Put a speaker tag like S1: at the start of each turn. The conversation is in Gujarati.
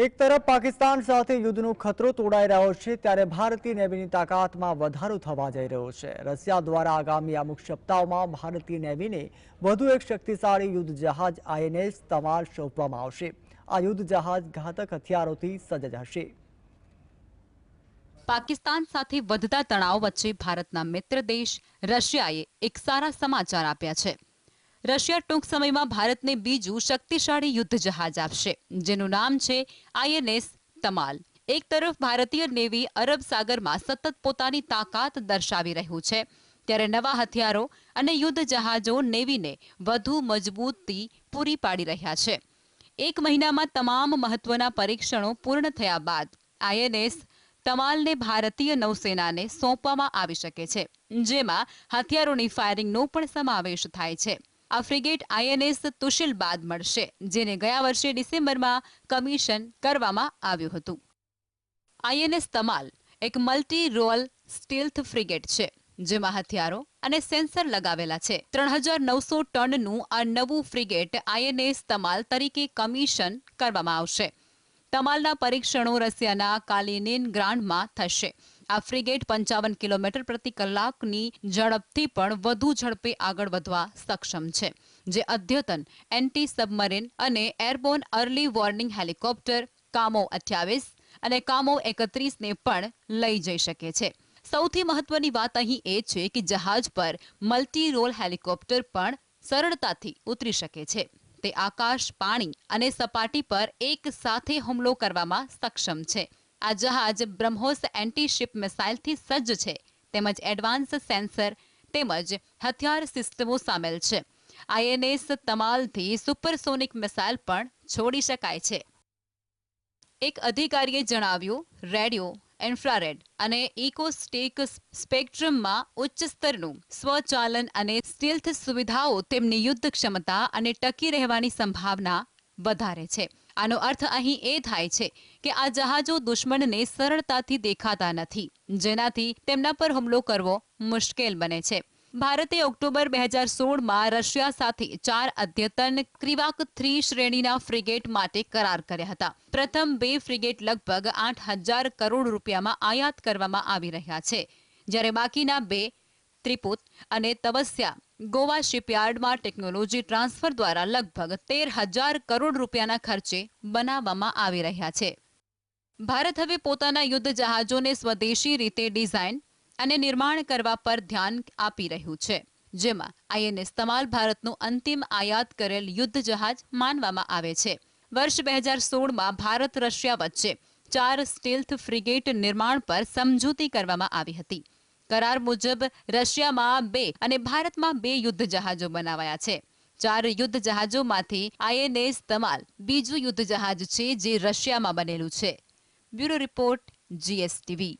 S1: એક તરફ પાકિસ્તાન સાથે યુદ્ધનો ખતરો તોડાઈ રહ્યો છે, ત્યારે ભારતીય નેવીની તાકાતમાં વધારો થવા જઈ રહ્યો છે. રશિયા દ્વારા આગામી અમુક સપ્તાહોમાં ભારતીય નેવીને વધુ એક શક્તિશાળી યુદ્ધ જહાજ આઈએનએસ તમાર સોંપવામાં આવશે. આ યુદ્ધ જહાજ ઘાતક હથિયારોથી સજ્જ હશે.
S2: પાકિસ્તાન સાથે વધતા તણાવ વચ્ચે ભારતના મિત્ર દેશ રશિયાએ એક સારા સમાચાર આપ્યા છે. રશિયા ટૂંક સમયમાં ભારતને બીજું શક્તિશાળી યુદ્ધ જહાજ આપશે, જેનું નામ છે આઈએનએસ તમાલ. એક તરફ ભારતીય નેવી અરબ સાગરમાં સતત પોતાની તાકાત દર્શાવી રહ્યું છે, ત્યારે નવા હથિયારો અને યુદ્ધ જહાજો નેવીને વધુ મજબૂતી પૂરી પાડી રહ્યા છે. એક મહિનામાં તમામ મહત્વના પરીક્ષણો પૂર્ણ થયા બાદ આઈએનએસ તમાલને ભારતીય નૌસેનાને સોંપવામાં આવી શકે છે, જેમાં હથિયારોની ફાયરિંગનો પણ સમાવેશ થાય છે. આ ફ્રિગેટ આઈએનએસ તુશિલ બાદ મળશે, જેને ગયા વર્ષે ડિસેમ્બરમાં કમિશન કરવામાં આવ્યું હતું. આઈએનએસ તમાલ એક મલ્ટી રોલ સ્ટીલ્થ ફ્રિગેટ છે, જેમાં હથિયારો અને સેન્સર લગાવેલા છે. ત્રણ હજાર નવસો ટનનું આ નવું ફ્રિગેટ આઈએનએસ તમાલ તરીકે કમિશન કરવામાં આવશે. તમાલના પરીક્ષણો રશિયાના કાલિનિન ગ્રાન્ડમાં થશે. આ ફ્રિગેટ પંચાવન કિલોમીટર પ્રતિ કલાકની ઝડપથી પણ વધુ ઝડપે આગળ વધવા સક્ષમ છે, જે અદ્યતન એન્ટી સબમરીન અને એરબોર્ન અર્લી વોર્નિંગ હેલિકોપ્ટર કામો અઠ્યાવીસ અને કામો એકત્રીસને પણ લઈ જઈ શકે છે. સૌથી મહત્વની વાત અહીં એ છે કે જહાજ પર મલ્ટી રોલ હેલિકોપ્ટર પણ સરળતાથી ઉતરી શકે છે. તે આકાશ, પાણી અને સપાટી પર એક સાથે હુમલો કરવામાં સક્ષમ છે. આ જહાજ બ્રહ્મોસ એન્ટી શિપ મિસાઇલથી સજ્જ છે. તેમજ એડવાન્સ સેન્સર તેમજ હથિયાર સિસ્ટમો સામેલ છે. આઈએનએસ તમાલથી સુપરસોનિક મિસાઇલ પણ છોડી શકાય છે. એક અધિકારીએ જણાવ્યું, રેડિયો ઇન્ફ્રારેડ અને ઇકોસ્ટેક સ્પેક્ટ્રમમાં ઉચ્ચ સ્તરનું સ્વચાલન અને સ્ટીલ્થ સુવિધાઓ તેમની યુદ્ધ ક્ષમતા અને ટકી રહેવાની સંભાવના વધારે છે. આનો અર્થ અહીં એ થાય છે કે આ જહાજો દુશ્મનને સરળતાથી દેખાતા નથી, જેનાથી તેમના પર હુમલો કરવો મુશ્કેલ બને છે. ભારતે ઓક્ટોબર બે હજાર સોળમાં રશિયા સાથે ચાર અદ્યતન ક્રિવાક થ્રી શ્રેણીના ફ્રિગેટ માટે કરાર કર્યા હતા. પ્રથમ બે ફ્રિગેટ લગભગ આઠ હજાર કરોડ રૂપિયામાં આયાત કરવામાં આવી રહ્યા છે. જ્યારે બાકીના બે, ત્રિપુત અને તવસ્યા ગોવા શિપયાર્ડમાં ટેકનોલોજી ટ્રાન્સફર દ્વારા લગભગ તેર હજાર કરોડ રૂપિયાના ખર્ચે બનાવવામાં આવી રહ્યા છે. ભારત હવે પોતાના યુદ્ધ જહાજોને સ્વદેશી રીતે ડિઝાઇન અને નિર્માણ કરવા પર ધ્યાન આપી રહ્યું છે, જેમાં આઈએનએસ તમાલ ભારતનું અંતિમ આયાત કરેલ યુદ્ધ જહાજ માનવામાં આવે છે. વર્ષ બે હજાર સોળમાં ભારત રશિયા વચ્ચે ચાર સ્ટીલ્થ ફ્રિગેટ નિર્માણ પર સમજૂતી કરવામાં આવી હતી. કરાર મુજબ રશિયામાં બે અને ભારતમાં બે યુદ્ધ જહાજો બનાવાયા છે. ચાર યુદ્ધ જહાજોમાંથી આઈએનએસ તમાલ બીજું યુદ્ધ જહાજ છે જે રશિયામાં બનેલું છે. Bureau report GSTV.